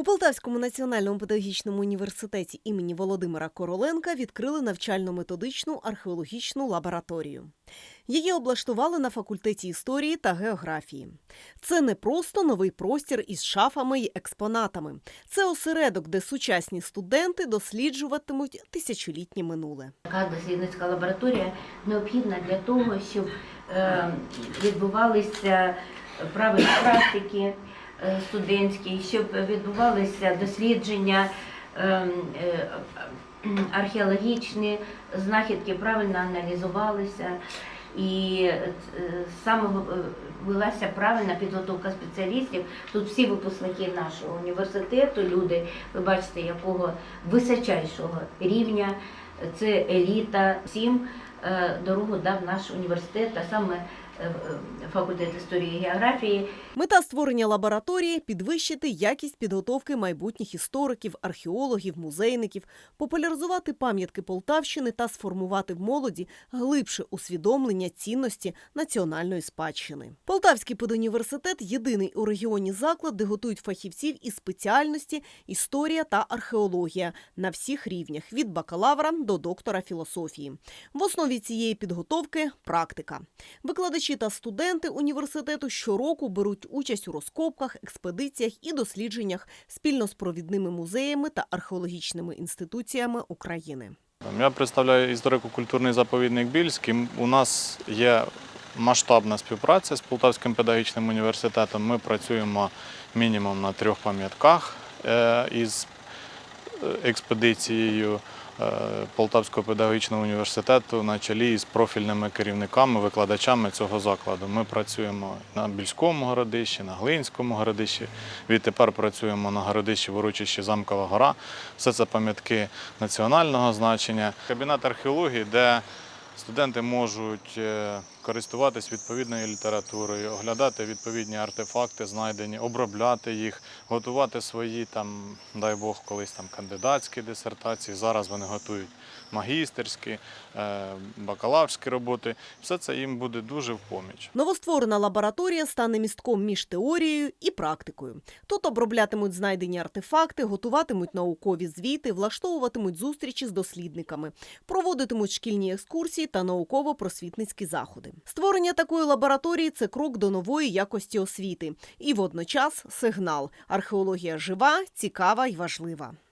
У Полтавському національному педагогічному університеті імені Володимира Короленка відкрили навчально-методичну археологічну лабораторію. Її облаштували на факультеті історії та географії. Це не просто новий простір із шафами й експонатами. Це осередок, де сучасні студенти досліджуватимуть тисячолітнє минуле. Така дослідницька лабораторія необхідна для того, щоб е, відбувалися правильні практики е, студентські, щоб відбувалися дослідження е, е, археологічні, знахідки правильно аналізувалися. І е, саме велася правильна підготовка спеціалістів. Тут всі випускники нашого університету, люди, ви бачите, якого височайшого рівня, це еліта. Всім дорогу дав наш університет, а саме факультет історії і географії. Мета створення лабораторії підвищити якість підготовки майбутніх істориків, археологів, музейників, популяризувати пам'ятки Полтавщини та сформувати в молоді глибше усвідомлення цінності національної спадщини. Полтавський педуніверситет єдиний у регіоні заклад, де готують фахівців із спеціальності історія та археологія на всіх рівнях від бакалавра до доктора філософії. В основі цієї підготовки практика. Викладачі та студенти університету щороку беруть участь у розкопках, експедиціях і дослідженнях спільно з провідними музеями та археологічними інституціями України. Я представляю історико-культурний заповідник Більський. У нас є масштабна співпраця з Полтавським педагогічним університетом. Ми працюємо мінімум на трьох пам'ятках е, із е, експедицією Полтавського педагогічного університету на чолі з профільними керівниками, викладачами цього закладу. Ми працюємо на Більському городищі, на Глинському городищі. Відтепер працюємо на городищі Воручищі Замкова гора. Все це пам'ятки національного значення. Кабінет археології, де студенти можуть е, користуватись відповідною літературою, оглядати відповідні артефакти, знайдені, обробляти їх, готувати свої там, дай Бог, колись там кандидатські дисертації. Зараз вони готують магістерські, е, бакалаврські роботи. Все це їм буде дуже в поміч. Новостворена лабораторія стане містком між теорією і практикою. Тут оброблятимуть знайдені артефакти, готуватимуть наукові звіти, влаштовуватимуть зустрічі з дослідниками, проводитимуть шкільні екскурсії та науково-просвітницькі заходи. Створення такої лабораторії це крок до нової якості освіти і водночас сигнал. Археологія жива, цікава й важлива.